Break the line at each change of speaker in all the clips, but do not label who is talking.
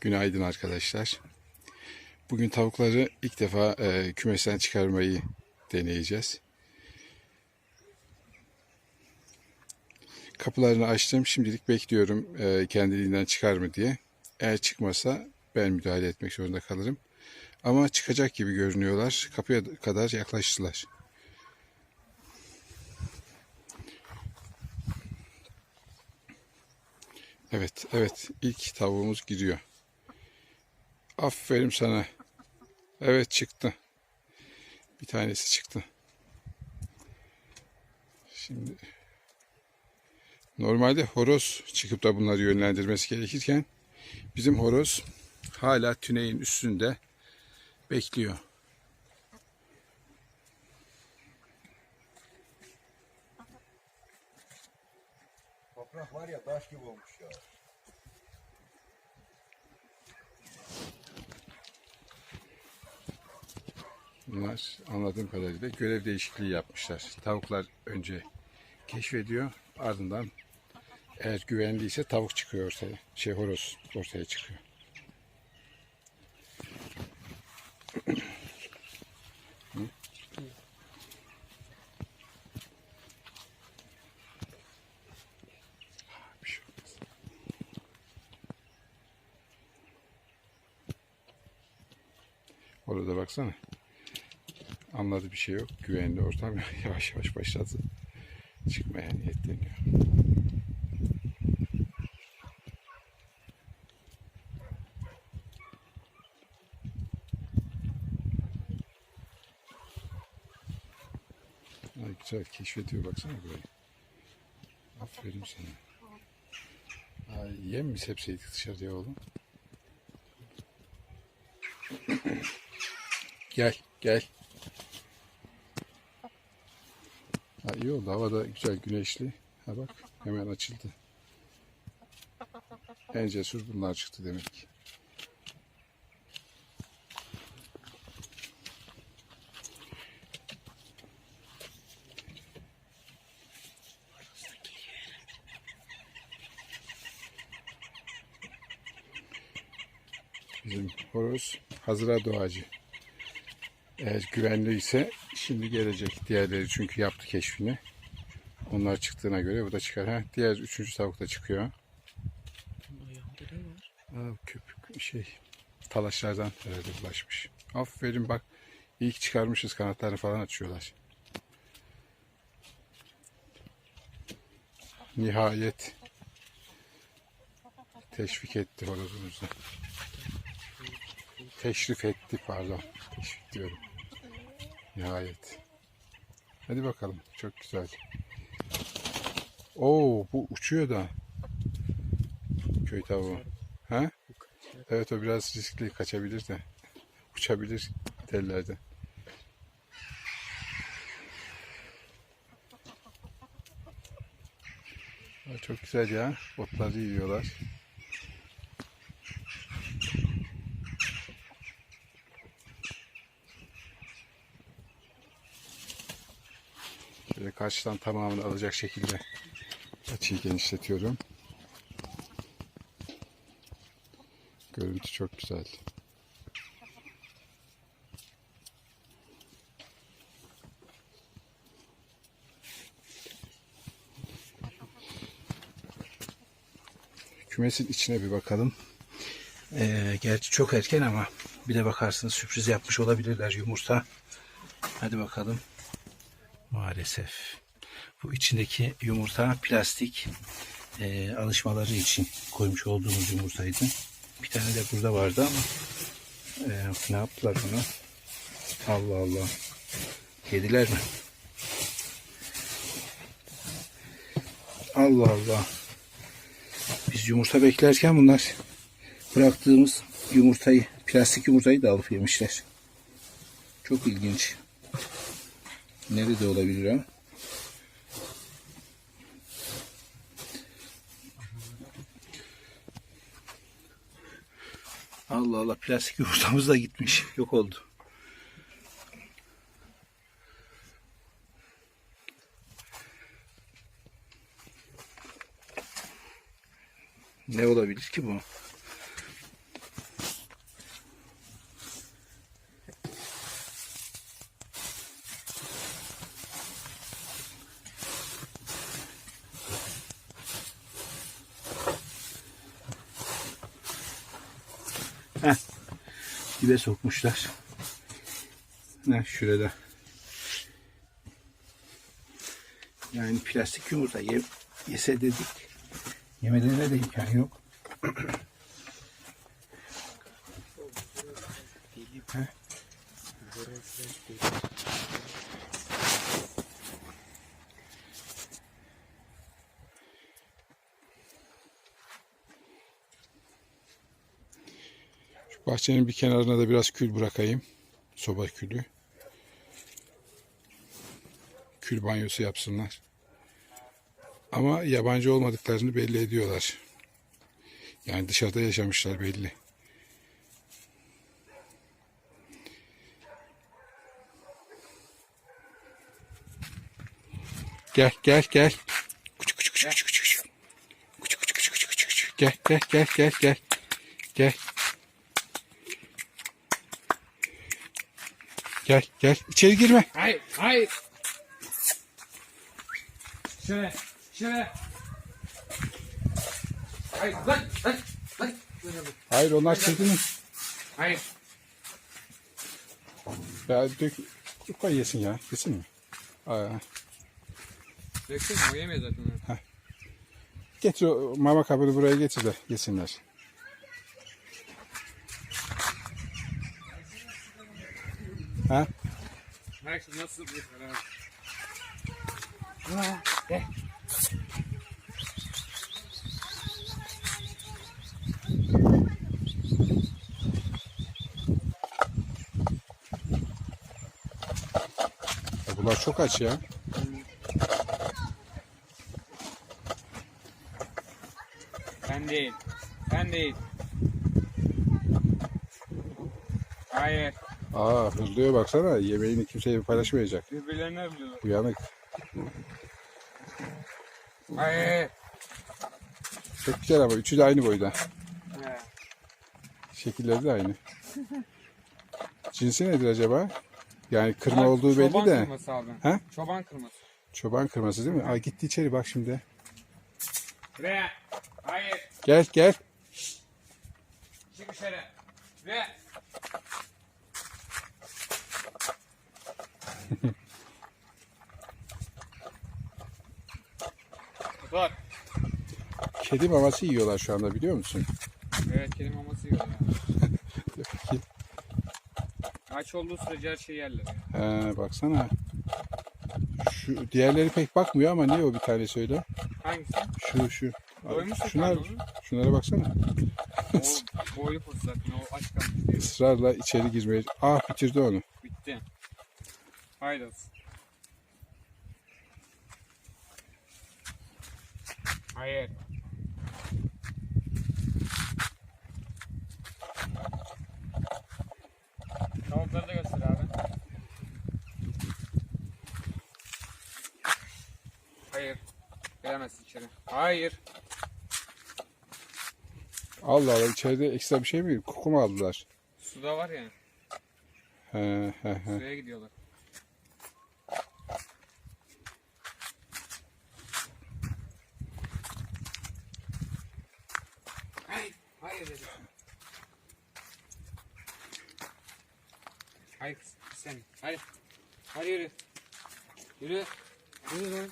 Günaydın arkadaşlar. Bugün tavukları ilk defa e, kümesten çıkarmayı deneyeceğiz. Kapılarını açtım. Şimdilik bekliyorum e, kendiliğinden çıkar mı diye. Eğer çıkmasa ben müdahale etmek zorunda kalırım. Ama çıkacak gibi görünüyorlar. Kapıya kadar yaklaştılar. Evet, evet. İlk tavuğumuz giriyor. Aferin sana. Evet çıktı. Bir tanesi çıktı. Şimdi normalde horoz çıkıp da bunları yönlendirmesi gerekirken bizim horoz hala tüneyin üstünde bekliyor.
Toprak var ya taş gibi olmuş ya.
Bunlar anladığım kadarıyla görev değişikliği yapmışlar. Tavuklar önce keşfediyor, ardından eğer güvenliyse tavuk çıkıyor ortaya. Şey horoz ortaya çıkıyor. Orada baksana. Anladı bir şey yok. Güvenli ortam yavaş yavaş başladı. Çıkmaya niyetleniyor. Ay güzel keşfediyor baksana burayı. Aferin sana. Ay yem mi sepseydik dışarıya oğlum? Gel gel. Ha, iyi oldu. Hava da güzel güneşli. Ha bak hemen açıldı. En cesur bunlar çıktı demek ki. Bizim horoz Hazıra Doğacı. Eğer güvenliyse şimdi gelecek diğerleri çünkü yaptı keşfini. Onlar çıktığına göre bu da çıkar. Ha, diğer üçüncü tavuk da çıkıyor. Aa, köpük şey talaşlardan herhalde bulaşmış. Aferin bak. İyi ki çıkarmışız kanatlarını falan açıyorlar. Nihayet teşvik etti horozumuzu. Teşrif etti pardon. Teşvik diyorum. Nihayet. Hadi bakalım. Çok güzel. Oo bu uçuyor da. Köy tavuğu. Ha? Evet o biraz riskli kaçabilir de. Uçabilir tellerden. Aa, Çok güzel ya. Otları yiyorlar. Karşıdan tamamını alacak şekilde açıyı genişletiyorum. Görüntü çok güzel. Kümesin içine bir bakalım. Ee, gerçi çok erken ama bir de bakarsınız sürpriz yapmış olabilirler yumurta. Hadi bakalım. Maalesef. Bu içindeki yumurta plastik e, alışmaları için koymuş olduğumuz yumurtaydı. Bir tane de burada vardı ama e, ne yaptılar bunu? Allah Allah. Yediler mi? Allah Allah. Biz yumurta beklerken bunlar bıraktığımız yumurtayı, plastik yumurtayı da alıp yemişler. Çok ilginç. Nerede olabilir ha? Allah Allah plastik yumurtamız da gitmiş. Yok oldu. Ne olabilir ki bu? Heh. Dibe sokmuşlar. Ne şurada. Yani plastik yumurta ye, yese dedik. Yemelerine de imkan yok. Heh. Bahçenin bir kenarına da biraz kül bırakayım. Soba külü. Kül banyosu yapsınlar. Ama yabancı olmadıklarını belli ediyorlar. Yani dışarıda yaşamışlar belli. Gel gel gel. Küçük küçük küçük küçük küçük. Küçük küçük küçük küçük küçük. Gel gel gel gel gel. Gel. Gel gel. İçeri girme.
Hayır, hayır. Şöyle, şöyle. Hayır, lan, lan, lan.
Hayır onlar kedinin.
Hayır.
Ya dök. Koy yesin ya. Yesin mi? Aa,
Döksün o yemiyor zaten. onu.
getir o mama kabını buraya getir de yesinler. Ha?
Şimdi nasıl zıplıyorlar abi.
Ya bunlar çok aç ya.
Sen değil. Sen değil. Hayır.
Aa hırlıyor baksana. Yemeğini kimseye paylaşmayacak.
Birbirlerine vuruyorlar.
Uyanık.
Hayır.
Çok güzel ama üçü de aynı boyda.
He.
Şekilleri de aynı. Cinsi nedir acaba? Yani kırma
Bak,
olduğu belli
çoban
de.
kırması abi.
He?
Çoban kırması.
Çoban kırması değil mi? Aa gitti içeri bak şimdi.
Buraya. Hayır.
Gel gel.
Çık dışarı. Buraya. Dur.
Kedi maması yiyorlar şu anda biliyor musun?
Evet kedi maması yiyor ya.
Bakayım.
Aç olduğu sürece her şeyi yerler.
He, baksana. Şu diğerleri pek bakmıyor ama ne o bir tane söyle.
Hangisi?
Şu şu.
Doymuş
Şunlar, şunlara baksana.
O boylu postu zaten o aç kalmış.
Israrla içeri girmeye. Ah bitirdi onu.
Olsun. Hayır. Tavukları da göster abi. Hayır. Gelemezsin içeri. Hayır.
Allah Allah içeride ekstra bir şey mi? Koku mu aldılar?
Suda var ya.
He he he.
Suya gidiyorlar. Hayır. Hayır dedim. Hayır sen. Hadi. Hadi yürü. Yürü. Yürü lan.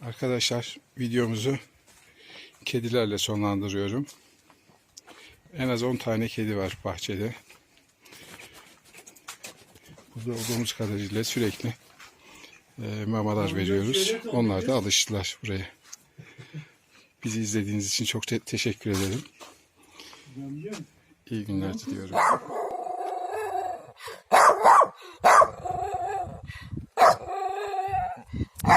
Arkadaşlar videomuzu kedilerle sonlandırıyorum. En az 10 tane kedi var bahçede. Burada olduğumuz kadarıyla sürekli e, mamalar veriyoruz. Onlar da alıştılar buraya. Bizi izlediğiniz için çok te- teşekkür ederim. İyi günler diliyorum.